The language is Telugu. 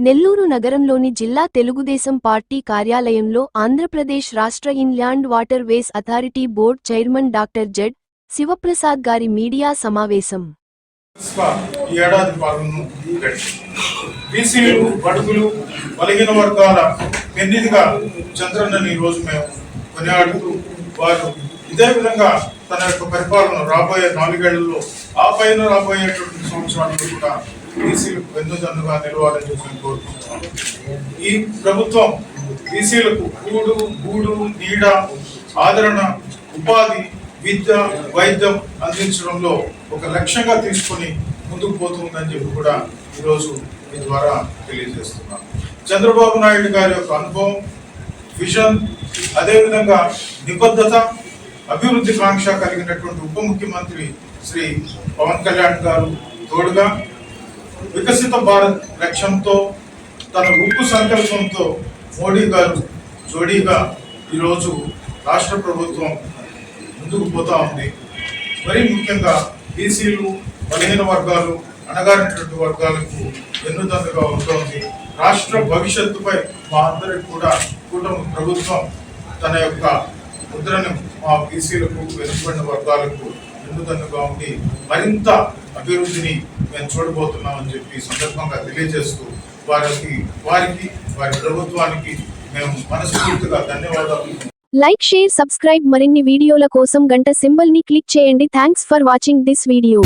నెల్లూరు నగరంలోని జిల్లా తెలుగుదేశం పార్టీ కార్యాలయంలో ఆంధ్రప్రదేశ్ రాష్ట్ర inland waterways authority board chairman doctor Z Sivaprasad గారి మీడియా సమావేశం. బీసీలు బడుగులు బలహీన వర్గాల పెన్నిదిగా చంద్రన్నని రోజు మేము కొనియాడుతూ వారు ఇదే విధంగా తన యొక్క పరిపాలన రాబోయే నాలుగేళ్ళలో ఆ పైన రాబోయేటువంటి సంవత్సరాల్లో కూడా బీసీలు వెన్నుదన్నుగా నిలవాలని చెప్పి కోరుకుంటున్నాం ఈ ప్రభుత్వం బీసీలకు కూడు గూడు నీడ ఆదరణ ఉపాధి విద్య వైద్యం అందించడంలో ఒక లక్ష్యంగా తీసుకొని ముందుకు పోతుందని చెప్పి కూడా ఈరోజు మీ ద్వారా తెలియజేస్తున్నాను చంద్రబాబు నాయుడు గారి యొక్క అనుభవం విజన్ అదేవిధంగా నిబద్ధత అభివృద్ధి కాంక్ష కలిగినటువంటి ఉప ముఖ్యమంత్రి శ్రీ పవన్ కళ్యాణ్ గారు తోడుగా వికసిత భారత్ లక్ష్యంతో తన ఉక్కు సంకల్పంతో మోడీ గారు జోడీగా ఈరోజు రాష్ట్ర ప్రభుత్వం ముందుకు పోతా ఉంది. మరీ ముఖ్యంగా బీసీలు బలహీన వర్గాలు అణగారినటువంటి వర్గాలకు వెన్నుదన్నుగా ఉంటుంది. రాష్ట్ర భవిష్యత్తుపై మా అందరికి కూడా కూటమి ప్రభుత్వం తన యొక్క ముద్రను మా బీసీలకు వెనుకబడిన వర్గాలకు ముందుకన్నుగా ఉండి మరింత అభివృద్ధిని మేము చూడబోతున్నామని చెప్పి సందర్భంగా తెలియజేస్తూ వారికి వారికి వారి ప్రభుత్వానికి మేము మనస్ఫూర్తిగా ధన్యవాదాలు. లైక్ షేర్ సబ్స్క్రైబ్ మరిన్ని వీడియోల కోసం గంట సింబల్ని క్లిక్ చేయండి. Thanks for watching this video.